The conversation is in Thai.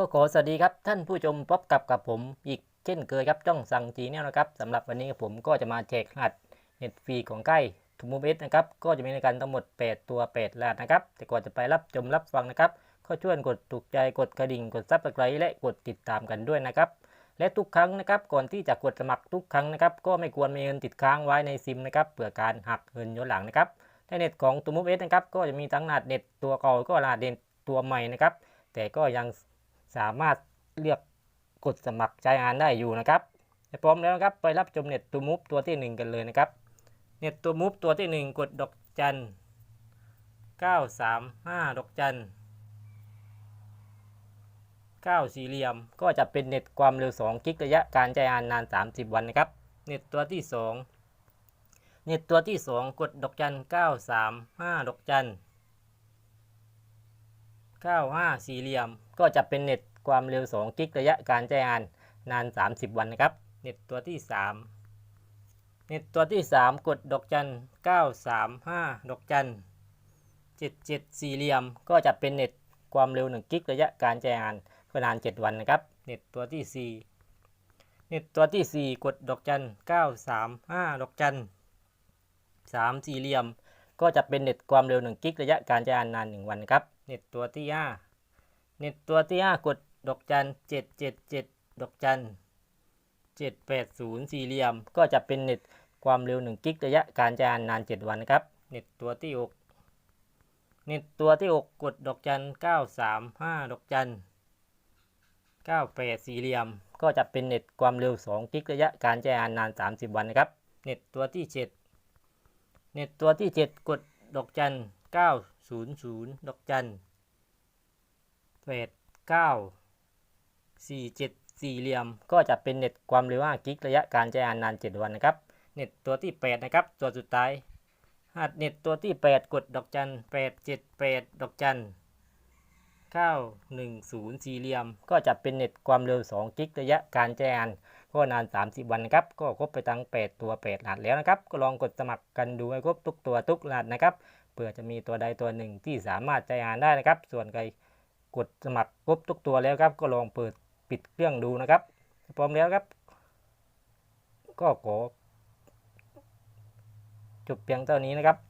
ก็ขอสวัสดีครับท่านผู้ชมพบกับกับผมอีกเช่นเคยครับจ้องสั่งจีเนี่ยนะครับสำหรับวันนี้ผมก็จะมาแจกรหัสเน็ตฟรีของใกล้ทูมูเบสนะครับก็จะมีในการทั้งหมด 8 ตัว8รหัสนะครับ แต่ก่อนจะไปรับชมรับฟังนะครับก็ช่วยกดถูกใจกดกระดิ่งกดซับสไครต์และกดติดตามกันด้วยนะครับและทุกครั้งนะครับก่อนที่จะกดสมัครทุกครั้งนะครับก็ไม่ควรมีเงินติดค้างไว้ในซิมนะครับเผื่อการหักเงินย้อนหลังนะครับในเน็ตของตูมูเบสนะครับก็จะมีทั้งรหัสเน็ตตัวเก่าก็รหัสเน็ตตัวใหม่นะครับแต่ก็ยัง สามารถเลือกกดสมัครใช้งานได้อยู่นะครับพร้อมแล้วนะครับไปรับชมเน็ตตัวมูฟตัวที่ 1 กันเลยนะครับเน็ตตัวมูฟตัวที่ 1 กดดอกจัน935 ดอกจัน9สี่เหลี่ยมก็จะเป็นเน็ตความเร็ว 2 กิกระยะการใช้งานนาน 30 วันนะครับ เน็ตตัวที่ 2 เน็ตตัวที่ 2 กดดอกจัน935 ดอกจัน 95 สี่เหลี่ยม ก็จะเป็นเน็ตความเร็ว 2 กิกระยะการใช้งานนาน 30 วันนะครับ เน็ตตัวที่ 3 เน็ตตัวที่ 3 กดดอกจัน 935 ดอกจัน 77 สี่เหลี่ยม ก็จะเป็นเน็ตความเร็ว 1 กิกระยะการใช้งานก็นาน 7 วันนะครับ เน็ตตัวที่ 4 เน็ตตัวที่ 4 กดดอกจัน 935 ดอกจัน 3 สี่เหลี่ยม ก็จะเป็นเน็ตความเร็ว 1 กิกระยะการใช้งานนาน 1 วันครับ เน็ตตัวที่5เน็ตตัวที่5กดดอกจัน777ดอกจัน780สี่เหลี่ยม ก็จะเป็นเน็ตความเร็ว1กิกระยะการใช้งานนาน7วันครับ เน็ตตัวที่6เน็ตตัวที่6กดดอกจัน935ดอกจัน98สี่เหลี่ยม ก็จะเป็นเน็ตความเร็ว2กิกระยะการใช้งานนาน30วันนะครับ เน็ตตัวที่7เน็ตตัวที่7กดดอกจัน 900 ดอกจัน8 9 4 7 สี่เหลี่ยม ก็จะเป็นเน็ตความเร็ว5กิกระยะการใช้งานนาน 7 วันนะครับ เน็ตตัวที่ 8 นะครับ ตัวสุดท้ายหากเน็ตตัวที่ 8 กดดอกจัน8 7 8 ดอกจัน910 สี่เหลี่ยม ก็จะเป็นเน็ตความเร็ว 2 กิกระยะการใช้งานก็นาน 30 วันนะครับ ก็ครบไปทั้ง 8 ตัว8รหัสแล้วนะครับ ก็ลองกดสมัครกันดูให้ครบทุกตัวทุกรหัสนะครับ ผื่อจะมีตัวใดตัวหนึ่งที่สามารถใช้งานได้นะครับ ส่วนใครกดสมัครครบทุกตัวแล้วครับ ก็ลองเปิดปิดเครื่องดูนะครับ พร้อมแล้วครับ ก็ขอจบเพียงเท่านี้นะครับ